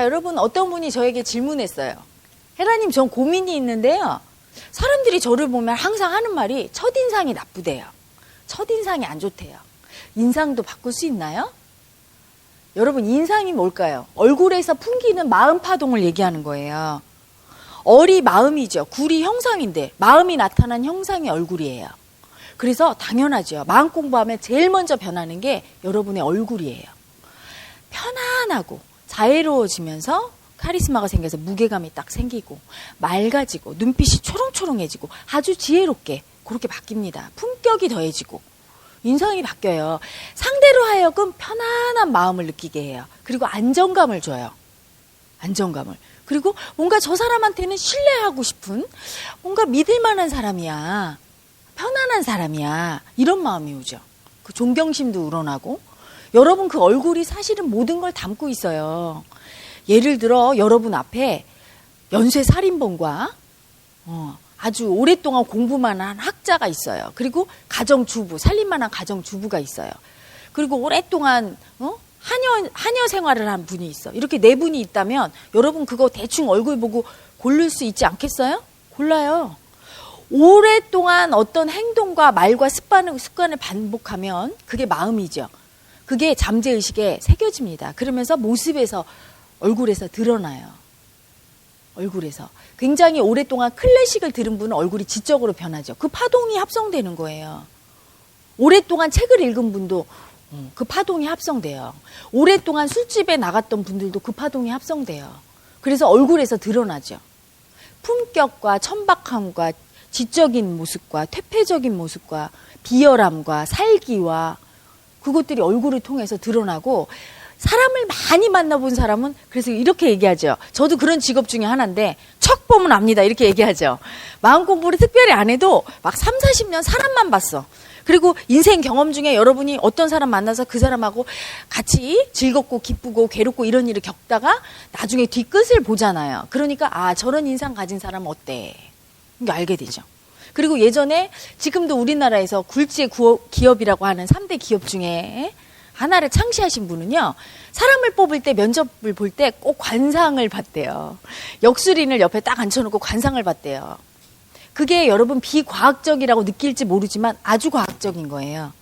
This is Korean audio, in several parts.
자, 여러분 어떤 분이 저에게 질문했어요. 헤라님, 전 고민이 있는데요. 사람들이 저를 보면 항상 하는 말이 첫인상이 나쁘대요. 첫인상이 안 좋대요. 인상도 바꿀 수 있나요? 여러분, 인상이 뭘까요? 얼굴에서 풍기는 마음 파동을 얘기하는 거예요. 얼이 마음이죠. 굴이 형상인데 마음이 나타난 형상이 얼굴이에요. 그래서 당연하죠. 마음 공부하면 제일 먼저 변하는 게 여러분의 얼굴이에요. 편안하고 자애로워지면서 카리스마가 생겨서 무게감이 딱 생기고 맑아지고 눈빛이 초롱초롱해지고 아주 지혜롭게 그렇게 바뀝니다. 품격이 더해지고 인상이 바뀌어요. 상대로 하여금 편안한 마음을 느끼게 해요. 그리고 안정감을 줘요. 안정감을. 그리고 뭔가 저 사람한테는 신뢰하고 싶은 뭔가 믿을 만한 사람이야. 편안한 사람이야. 이런 마음이 오죠. 그 존경심도 우러나고 여러분 그 얼굴이 사실은 모든 걸 담고 있어요. 예를 들어 여러분 앞에 연쇄 살인범과 어, 아주 오랫동안 공부만 한 학자가 있어요. 그리고 가정주부, 살림만한 가정주부가 있어요. 그리고 오랫동안 어? 한여 한여 생활을 한 분이 있어. 이렇게 네 분이 있다면 여러분 그거 대충 얼굴 보고 고를 수 있지 않겠어요? 골라요. 오랫동안 어떤 행동과 말과 습관을, 습관을 반복하면 그게 마음이죠. 그게 잠재의식에 새겨집니다. 그러면서 모습에서, 얼굴에서 드러나요. 얼굴에서. 굉장히 오랫동안 클래식을 들은 분은 얼굴이 지적으로 변하죠. 그 파동이 합성되는 거예요. 오랫동안 책을 읽은 분도 음, 그 파동이 합성돼요. 오랫동안 술집에 나갔던 분들도 그 파동이 합성돼요. 그래서 얼굴에서 드러나죠. 품격과 천박함과 지적인 모습과 퇴폐적인 모습과 비열함과 살기와 그것들이 얼굴을 통해서 드러나고 사람을 많이 만나본 사람은 그래서 이렇게 얘기하죠. 저도 그런 직업 중에 하나인데 척 보면 압니다. 이렇게 얘기하죠. 마음 공부를 특별히 안 해도 막 3, 40년 사람만 봤어. 그리고 인생 경험 중에 여러분이 어떤 사람 만나서 그 사람하고 같이 즐겁고 기쁘고 괴롭고 이런 일을 겪다가 나중에 뒤끝을 보잖아요. 그러니까 아 저런 인상 가진 사람 어때? 이거 알게 되죠. 그리고 예전에 지금도 우리나라에서 굴지의 기업이라고 하는 3대 기업 중에 하나를 창시하신 분은요. 사람을 뽑을 때 면접을 볼 때 꼭 관상을 봤대요. 역술인을 옆에 딱 앉혀놓고 관상을 봤대요. 그게 여러분 비과학적이라고 느낄지 모르지만 아주 과학적인 거예요.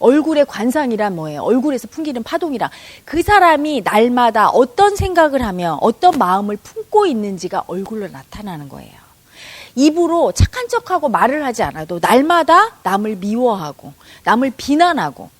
얼굴의 관상이란 뭐예요? 얼굴에서 풍기는 파동이라 그 사람이 날마다 어떤 생각을 하며 어떤 마음을 품고 있는지가 얼굴로 나타나는 거예요. 입으로 착한 척하고 말을 하지 않아도 날마다 남을 미워하고 남을 비난하고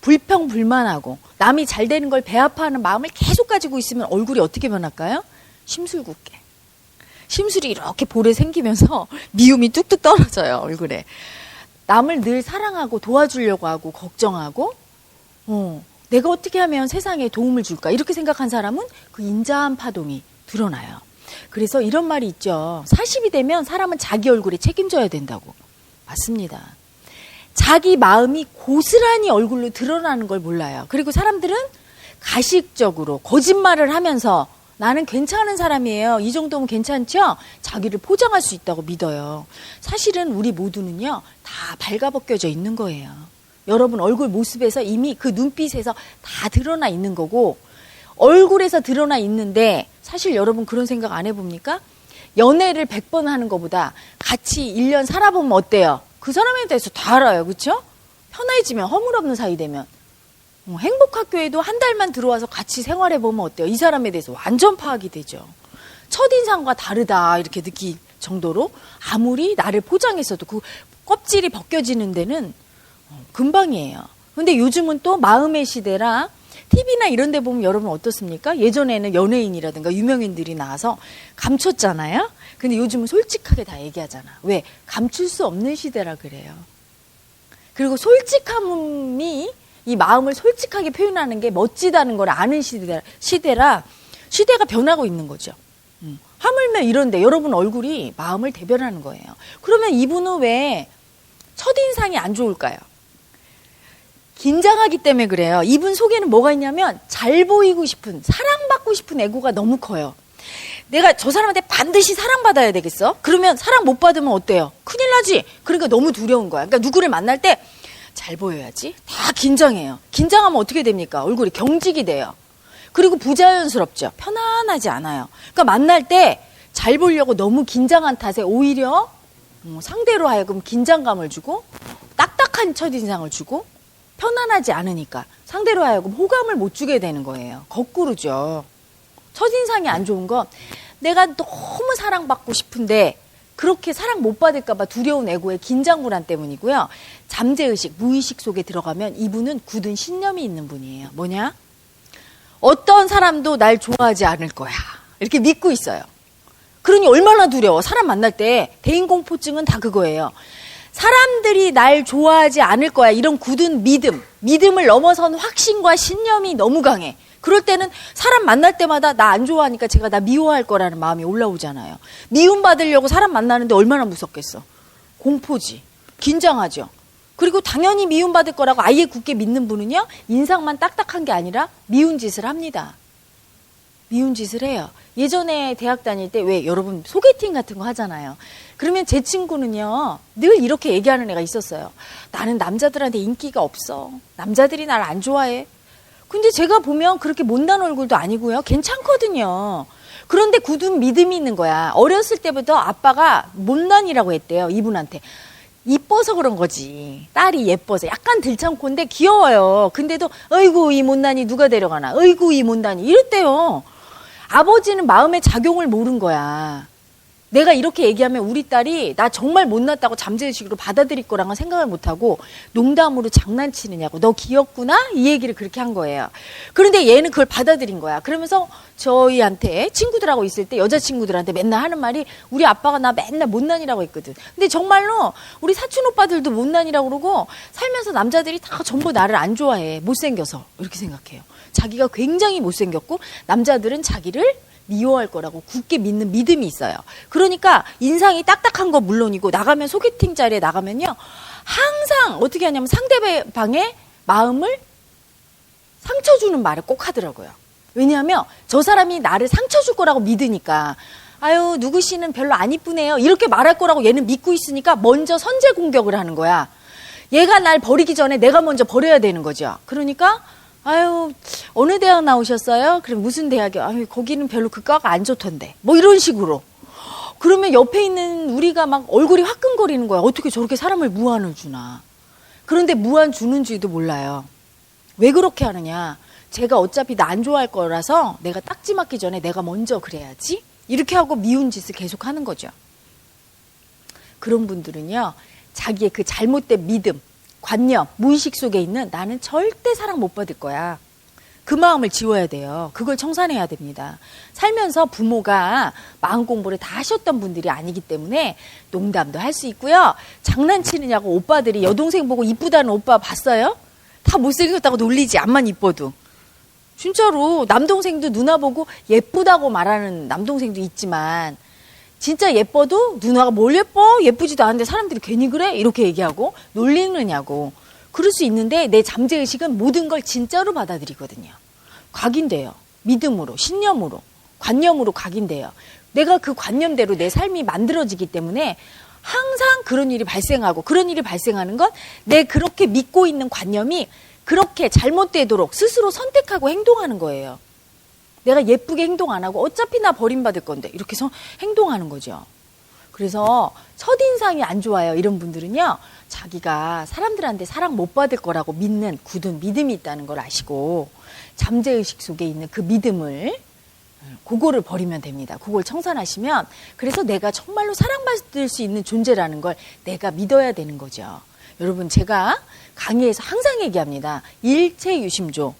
불평 불만하고 남이 잘 되는 걸 배아파하는 마음을 계속 가지고 있으면 얼굴이 어떻게 변할까요? 심술궂게. 심술이 이렇게 볼에 생기면서 미움이 뚝뚝 떨어져요, 얼굴에. 남을 늘 사랑하고 도와주려고 하고 걱정하고 어, 내가 어떻게 하면 세상에 도움을 줄까 이렇게 생각한 사람은 그 인자한 파동이 드러나요. 그래서 이런 말이 있죠. 40이 되면 사람은 자기 얼굴에 책임져야 된다고. 맞습니다. 자기 마음이 고스란히 얼굴로 드러나는 걸 몰라요. 그리고 사람들은 가식적으로 거짓말을 하면서 나는 괜찮은 사람이에요. 이 정도면 괜찮죠? 자기를 포장할 수 있다고 믿어요. 사실은 우리 모두는요, 다 발가벗겨져 있는 거예요. 여러분 얼굴 모습에서 이미 그 눈빛에서 다 드러나 있는 거고, 얼굴에서 드러나 있는데, 사실 여러분 그런 생각 안 해봅니까? 연애를 100번 하는 것보다 같이 1년 살아보면 어때요? 그 사람에 대해서 다 알아요. 그쵸? 편해지면, 허물없는 사이 되면. 어, 행복학교에도 한 달만 들어와서 같이 생활해 보면 어때요? 이 사람에 대해서 완전 파악이 되죠. 첫인상과 다르다 이렇게 느낄 정도로 아무리 나를 포장했어도 그 껍질이 벗겨지는 데는 어, 금방이에요. 근데 요즘은 또 마음의 시대라 TV나 이런 데 보면 여러분 어떻습니까? 예전에는 연예인이라든가 유명인들이 나와서 감췄잖아요. 근데 요즘은 솔직하게 다 얘기하잖아. 왜? 감출 수 없는 시대라 그래요. 그리고 솔직함이 이 마음을 솔직하게 표현하는 게 멋지다는 걸 아는 시대, 시대라 시대가 변하고 있는 거죠. 음. 하물며 이런데 여러분 얼굴이 마음을 대변하는 거예요. 그러면 이분은 왜 첫인상이 안 좋을까요? 긴장하기 때문에 그래요. 이분 속에는 뭐가 있냐면 잘 보이고 싶은, 사랑받고 싶은 애고가 너무 커요. 내가 저 사람한테 반드시 사랑받아야 되겠어? 그러면 사랑 못 받으면 어때요? 큰일 나지? 그러니까 너무 두려운 거야. 그러니까 누구를 만날 때 잘 보여야지. 다 긴장해요. 긴장하면 어떻게 됩니까? 얼굴이 경직이 돼요. 그리고 부자연스럽죠. 편안하지 않아요. 그러니까 만날 때 잘 보려고 너무 긴장한 탓에 오히려 음, 상대로 하여금 긴장감을 주고 딱딱한 첫인상을 주고 편안하지 않으니까 상대로 하여금 호감을 못 주게 되는 거예요. 거꾸로죠. 첫인상이 안 좋은 건 내가 너무 사랑받고 싶은데 그렇게 사랑 못 받을까봐 두려운 에고의 긴장 불안 때문이고요. 잠재의식, 무의식 속에 들어가면 이분은 굳은 신념이 있는 분이에요. 뭐냐? 어떤 사람도 날 좋아하지 않을 거야. 이렇게 믿고 있어요. 그러니 얼마나 두려워. 사람 만날 때 대인공포증은 다 그거예요. 사람들이 날 좋아하지 않을 거야. 이런 굳은 믿음, 믿음을 넘어선 확신과 신념이 너무 강해. 그럴 때는 사람 만날 때마다 나 안 좋아하니까 제가 나 미워할 거라는 마음이 올라오잖아요. 미움 받으려고 사람 만나는데 얼마나 무섭겠어. 공포지. 긴장하죠. 그리고 당연히 미움 받을 거라고 아예 굳게 믿는 분은요. 인상만 딱딱한 게 아니라 미운 짓을 합니다. 미운 짓을 해요. 예전에 대학 다닐 때 왜 여러분 소개팅 같은 거 하잖아요. 그러면 제 친구는요, 늘 이렇게 얘기하는 애가 있었어요. 나는 남자들한테 인기가 없어. 남자들이 날 안 좋아해. 근데 제가 보면 그렇게 못난 얼굴도 아니고요. 괜찮거든요. 그런데 굳은 믿음이 있는 거야. 어렸을 때부터 아빠가 못난이라고 했대요. 이분한테. 이뻐서 그런 거지. 딸이 예뻐서. 약간 들창코인데 귀여워요. 근데도, 어이구, 이 못난이 누가 데려가나. 어이구, 이 못난이. 이랬대요. 아버지는 마음의 작용을 모른 거야. 내가 이렇게 얘기하면 우리 딸이 나 정말 못났다고 잠재의식으로 받아들일 거랑은 생각을 못하고 농담으로 장난치느냐고 너 귀엽구나 이 얘기를 그렇게 한 거예요. 그런데 얘는 그걸 받아들인 거야. 그러면서 저희한테 친구들하고 있을 때 여자친구들한테 맨날 하는 말이 우리 아빠가 나 맨날 못난이라고 했거든. 근데 정말로 우리 사촌 오빠들도 못난이라고 그러고 살면서 남자들이 다 전부 나를 안 좋아해. 못생겨서 이렇게 생각해요. 자기가 굉장히 못생겼고 남자들은 자기를 미워할 거라고 굳게 믿는 믿음이 있어요. 그러니까 인상이 딱딱한 거 물론이고 나가면 소개팅 자리에 나가면요. 항상 어떻게 하냐면 상대방의 마음을 상처 주는 말을 꼭 하더라고요. 왜냐하면 저 사람이 나를 상처 줄 거라고 믿으니까 아유 누구 씨는 별로 안 이쁘네요 이렇게 말할 거라고 얘는 믿고 있으니까 먼저 선제 공격을 하는 거야. 얘가 날 버리기 전에 내가 먼저 버려야 되는 거죠. 그러니까 아유 어느 대학 나오셨어요? 그럼 무슨 대학이요? 아유 거기는 별로 그 과가 안 좋던데. 뭐 이런 식으로. 그러면 옆에 있는 우리가 막 얼굴이 화끈거리는 거야. 어떻게 저렇게 사람을 무한을 주나. 그런데 무한 주는지도 몰라요. 왜 그렇게 하느냐? 제가 어차피 나 안 좋아할 거라서 내가 딱지 맞기 전에 내가 먼저 그래야지. 이렇게 하고 미운 짓을 계속 하는 거죠. 그런 분들은요, 자기의 그 잘못된 믿음, 관념, 무의식 속에 있는 나는 절대 사랑 못 받을 거야. 그 마음을 지워야 돼요. 그걸 청산해야 됩니다. 살면서 부모가 마음 공부를 다 하셨던 분들이 아니기 때문에 농담도 할 수 있고요. 장난치느냐고 오빠들이 여동생 보고 이쁘다는 오빠 봤어요? 다 못생겼다고 놀리지, 앞만 이뻐도. 진짜로 남동생도 누나 보고 예쁘다고 말하는 남동생도 있지만 진짜 예뻐도 누나가 뭘 예뻐? 예쁘지도 않은데 사람들이 괜히 그래? 이렇게 얘기하고 놀리느냐고. 그럴 수 있는데 내 잠재의식은 모든 걸 진짜로 받아들이거든요. 각인돼요. 믿음으로, 신념으로, 관념으로 각인돼요. 내가 그 관념대로 내 삶이 만들어지기 때문에 항상 그런 일이 발생하고 그런 일이 발생하는 건 내 그렇게 믿고 있는 관념이 그렇게 잘못되도록 스스로 선택하고 행동하는 거예요. 내가 예쁘게 행동 안 하고 어차피 나 버림받을 건데 이렇게 해서 행동하는 거죠. 그래서 첫인상이 안 좋아요. 이런 분들은요. 자기가 사람들한테 사랑 못 받을 거라고 믿는 굳은 믿음이 있다는 걸 아시고 잠재의식 속에 있는 그 믿음을 그거를 버리면 됩니다. 그걸 청산하시면 그래서 내가 정말로 사랑받을 수 있는 존재라는 걸 내가 믿어야 되는 거죠. 여러분 제가 강의에서 항상 얘기합니다. 일체 유심조.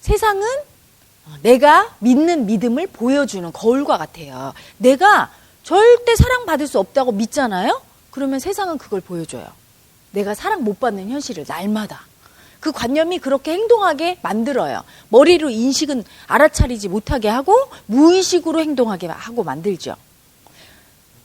세상은 내가 믿는 믿음을 보여주는 거울과 같아요. 내가 절대 사랑받을 수 없다고 믿잖아요? 그러면 세상은 그걸 보여줘요. 내가 사랑 못 받는 현실을 날마다. 그 관념이 그렇게 행동하게 만들어요. 머리로 인식은 알아차리지 못하게 하고 무의식으로 행동하게 하고 만들죠.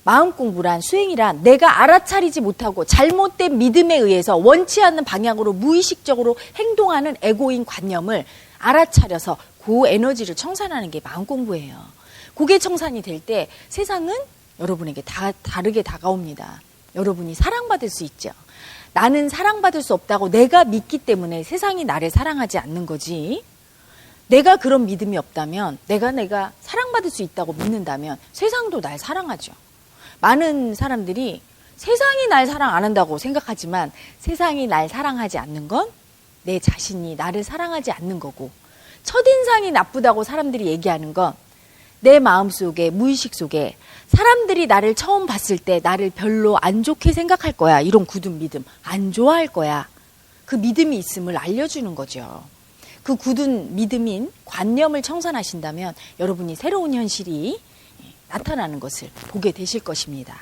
마음 공부란 수행이란 내가 알아차리지 못하고 잘못된 믿음에 의해서 원치 않는 방향으로 무의식적으로 행동하는 에고인 관념을 알아차려서 그 에너지를 청산하는 게 마음 공부예요. 그게 청산이 될 때 세상은 여러분에게 다 다르게 다가옵니다. 여러분이 사랑받을 수 있죠. 나는 사랑받을 수 없다고 내가 믿기 때문에 세상이 나를 사랑하지 않는 거지. 내가 그런 믿음이 없다면, 내가 내가 사랑받을 수 있다고 믿는다면 세상도 날 사랑하죠. 많은 사람들이 세상이 날 사랑 안 한다고 생각하지만 세상이 날 사랑하지 않는 건 내 자신이 나를 사랑하지 않는 거고 첫인상이 나쁘다고 사람들이 얘기하는 건 내 마음 속에 무의식 속에 사람들이 나를 처음 봤을 때 나를 별로 안 좋게 생각할 거야. 이런 굳은 믿음. 안 좋아할 거야. 그 믿음이 있음을 알려주는 거죠. 그 굳은 믿음인 관념을 청산하신다면 여러분이 새로운 현실이 나타나는 것을 보게 되실 것입니다.